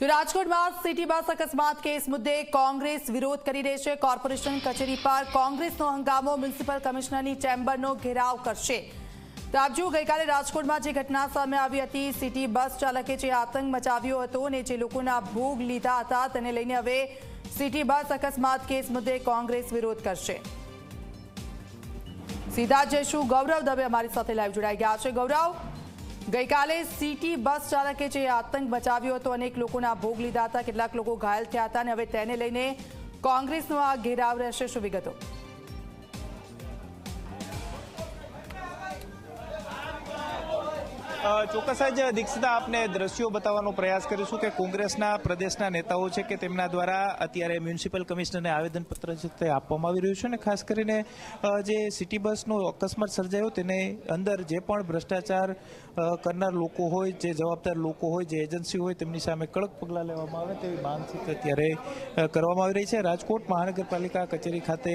તો રાજકોટમાં city bus અકસ્માત કેસ મુદ્દે કોંગ્રેસ વિરોધ કરી રહી છે. કોર્પોરેશન કચેરી પર કોંગ્રેસનો હંગામો મ્યુનિસિપલ કમિશનરની ચેમ્બરનો ઘેરાવ કરશે. તો આપ જુઓ, ગઈકાલે રાજકોટમાં જે ઘટના સામે આવી હતી, સિટી બસ ચાલકે જે આતંક મચાવ્યો હતો અને જે લોકોના ભોગ લીધા હતા, તેને લઈને હવે સિટી બસ અકસ્માત કેસ મુદ્દે કોંગ્રેસ વિરોધ કરશે. સીધા જઈશું. ગૌરવ દવે અમારી સાથે લાઈવ જોડાઈ ગયા છે. ગૌરવ? ગઈકાલે સિટી બસ ચાલકે જે આતંક બચાવ્યો હતો, અનેક લોકોના ભોગ લીધા હતા, કેટલાક લોકો ઘાયલ થયા હતા અને હવે તેને લઈને કોંગ્રેસનો આ ઘેરાવ રહેશે. શું વિગતો? ચોક્કસ જ દીક્ષિતા, આપને દ્રશ્યો બતાવવાનો પ્રયાસ કરીશું કે કોંગ્રેસના પ્રદેશના નેતાઓ છે કે તેમના દ્વારા અત્યારે મ્યુનિસિપલ કમિશનરને આવેદનપત્ર છે તે આપવામાં આવી રહ્યું છે અને ખાસ કરીને જે સિટી બસનો અકસ્માત સર્જાયો તેને અંદર જે પણ ભ્રષ્ટાચાર કરનાર લોકો હોય, જે જવાબદાર લોકો હોય, જે એજન્સી હોય તેમની સામે કડક પગલાં લેવામાં આવે તેવી માંગ અત્યારે કરવામાં આવી રહી છે. રાજકોટ મહાનગરપાલિકા કચેરી ખાતે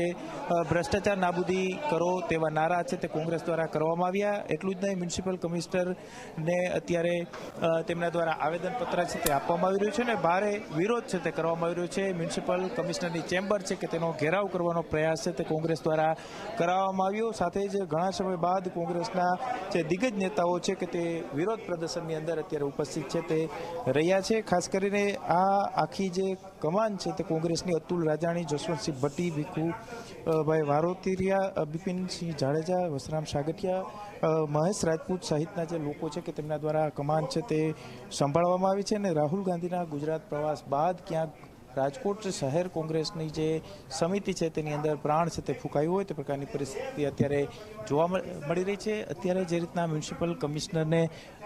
ભ્રષ્ટાચાર નાબૂદી કરો તેવા નારા છે તે કોંગ્રેસ દ્વારા કરવામાં આવ્યા. એટલું જ નહીં, મ્યુનિસિપલ કમિશનર ને અત્યારે તેમના દ્વારા આવેદનપત્ર છે તે આપવામાં આવી રહ્યું છે અને ભારે વિરોધ છે તે કરવામાં આવી રહ્યો છે. મ્યુનિસિપલ કમિશનરની ચેમ્બર છે કે તેનો ઘેરાવ કરવાનો પ્રયાસ છે તે કોંગ્રેસ દ્વારા કરાવવામાં આવ્યો. સાથે જ ઘણા સમય બાદ કોંગ્રેસના જે દિગ્ગજ નેતાઓ છે કે તે વિરોધ પ્રદર્શનની અંદર અત્યારે ઉપસ્થિત છે તે રહ્યા છે. ખાસ કરીને આ આખી જે કમાન છે તે કોંગ્રેસની અતુલ રાજાણી જશવંતસિંહ ભટ્ટી ભીખુભાઈ વારોતીરિયા બિપિનસિંહ જાડેજા, વસરામ સાગઠિયા મહેશ રાજપૂત સહિતના જે લોકો છે કે તેમના દ્વારા કમાન છે તે સંભાળવામાં આવી છે અને રાહુલ ગાંધીના ગુજરાત પ્રવાસ બાદ ક્યાંક રાજકોટ શહેર કોંગ્રેસની જે સમિતિ છે તેની અંદર પ્રાણ છે તે ફૂંકાયું હોય તે પ્રકારની પરિસ્થિતિ અત્યારે જોવા મળ- રહી છે. અત્યારે જે રીતના મ્યુનિસિપલ કમિશનરને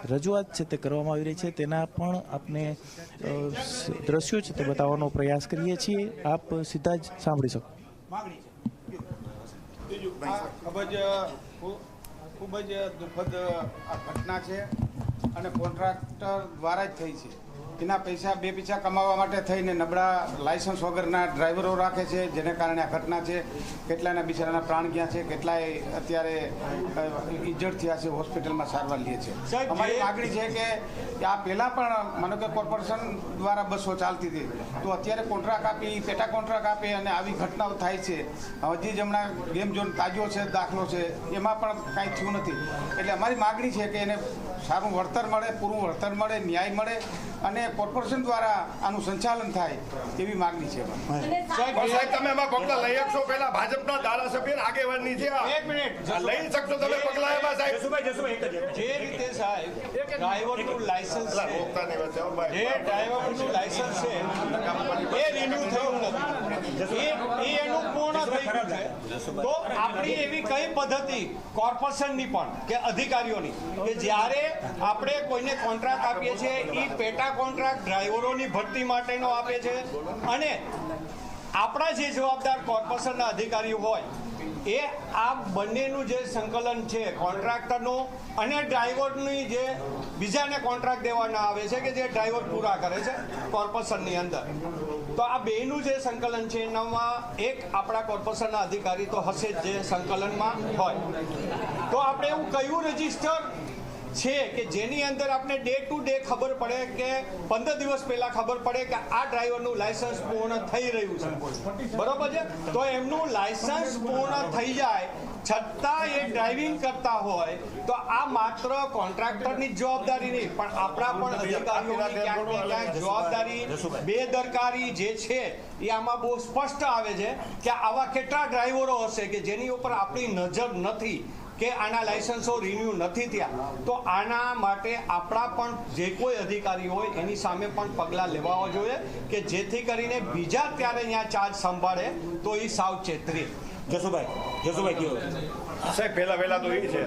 રજૂઆત છે તે કરવામાં આવી રહી છે તેના પણ આપને અ, દ્રશ્યો છે તે બતાવવાનો પ્રયાસ કરીએ છીએ. આપ સીધા જ સાંભળી શકો. ખૂબ જ ખૂબ જ દુઃખદ આ ઘટના છે અને કોન્ટ્રાક્ટર દ્વારા જ થઈ છે. એના પૈસા બે પૈસા કમાવા માટે થઈને નબળા લાયસન્સ વગરના ડ્રાઈવરો રાખે છે જેને કારણે આ ઘટના છે. કેટલાયના બિચારાના પ્રાણ ગયા છે કેટલાય અત્યારે ઇજ્જત થયા છે હોસ્પિટલમાં સારવાર લે છે. અમારી માગણી છે કે કે આ પહેલાં પણ માનો કે કોર્પોરેશન દ્વારા બસો ચાલતી હતી. તો અત્યારે કોન્ટ્રાક્ટ આપી પેટા કોન્ટ્રાક્ટ આપે અને આવી ઘટનાઓ થાય છે. હજી જ હમણાં ગેમ ઝોન તાજો છે દાખલો છે એમાં પણ કાંઈ થયું નથી. એટલે અમારી માગણી છે કે એને સારું વળતર મળે પૂરું વળતર મળે ન્યાય મળે અને કોર્પોરેશન દ્વારા આનું સંચાલન થાય એવી માંગણી છે. સાહેબ તમે એમાં પગલા લઈ શકશો? પેલા ભાજપના ધારાસભ્ય ને આગેવાનની છે. એક મિનિટ લઈ શકશો તમે પગલાં એમાં સાહેબ. જે રીતે સાહેબ ડ્રાઈવરનું લાયસન્સ જે ડ્રાઈવરનું લાયસન્સ છે એ રિન્યુ થયું નથી. એ એ એનું પૂર્ણ થઈ ગયું છે. તો આપણી એવી કઈ પદ્ધતિ કોર્પોરેશનની પણ કે અધિકારીઓની કે જ્યારે આપણે કોઈને કોન્ટ્રાક્ટ આપીએ છીએ એ પેટા કોન્ટ્રાક્ટ ડ્રાઈવરોની ભરતી માટેનો આપે છે. અને આપણા જે જવાબદાર કોર્પોરેશનના અધિકારીઓ હોય, એ આ બંનેનું જે સંકલન છે, કોન્ટ્રાક્ટરનું અને ડ્રાઈવરની જે બીજાને કોન્ટ્રાક્ટ દેવાના આવે છે કે જે ડ્રાઈવર પૂરા કરે છે કોર્પોરેશનની અંદર. તો આ બેનું જે સંકલન છે, એનામાં એક આપણા કોર્પોરેશનના અધિકારી તો હશે જ જે સંકલનમાં હોય. તો આપણે એવું કયું રજિસ્ટર છે કે જેની અંદર આપણે ડે ટુ ડે ખબર પડે કે પંદર દિવસ પહેલા ખબર પડે કે આ ડ્રાઈવરનું લાયસન્સ પૂર્ણ થઈ રહ્યું છે. બરોબર છે? તો એમનું લાયસન્સ પૂર્ણ થઈ જાય છતાં એ ડ્રાઇવિંગ કરતા હોય તો આ માત્ર કોન્ટ્રાક્ટરની જવાબદારી નહીં પણ આપણા પણ અધિકારીઓની જવાબદારી બેદરકારી જે છે એ આમાં બહુ સ્પષ્ટ આવે છે કે આવા કેટલા ડ્રાઈવરો હશે કે જેની ઉપર આપણી નજર નથી. કે આના લાયસન્સો રિન્યુ નથી થયા, તો આના માટે આપણા પણ જે કોઈ અધિકારી હોય, એની સામે પણ પગલાં લેવા જોઈએ કે જેથી કરીને બીજા ત્યારે અહીંયા ચાર્જ સંભાળે, તો એ સાવચેત રહે. જસુભાઈ જસુભાઈ કયો? સાહેબ, પહેલા પહેલા તો એ છે.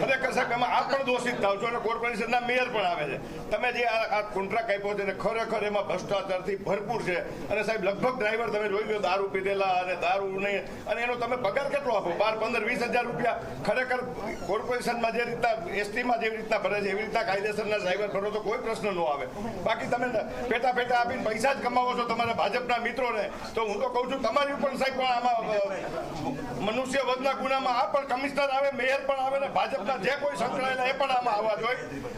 ખરેખર સાહેબ, એમાં આપ પણ દોષિત થાવ છો અને કોર્પોરેશનના મેયર પણ આવે છે. તમે જે આ કોન્ટ્રાક્ટ આપ્યો છે ખરેખર એમાં ભ્રષ્ટાચારથી ભરપૂર છે. અને સાહેબ, લગભગ ડ્રાઈવર તમે જોઈ ગયો દારૂ પીધેલા અને દારૂ નહીં અને એનો તમે પગાર કેટલો આપો? બાર, પંદર, વીસ હજાર રૂપિયા ખરેખર કોર્પોરેશનમાં જે રીતના, એસટીમાં જેવી રીતના ભરે છે, એવી રીતના કાયદેસરના ડ્રાઈવર ભરો તો કોઈ પ્રશ્ન ન આવે. બાકી તમે પેટા પેટા આપીને પૈસા જ કમાવો છો તમારા ભાજપના મિત્રોને, તો હું તો કહું છું, તમારી પણ સાહેબ પણ આમાં મનુષ્ય વધના ગુનામાં આ પણ કમિશનર આવે, મેયર પણ આવે ને ભાજપના જે કોઈ સંકળાયેલા એ પણ આમાં આવવા જોઈએ.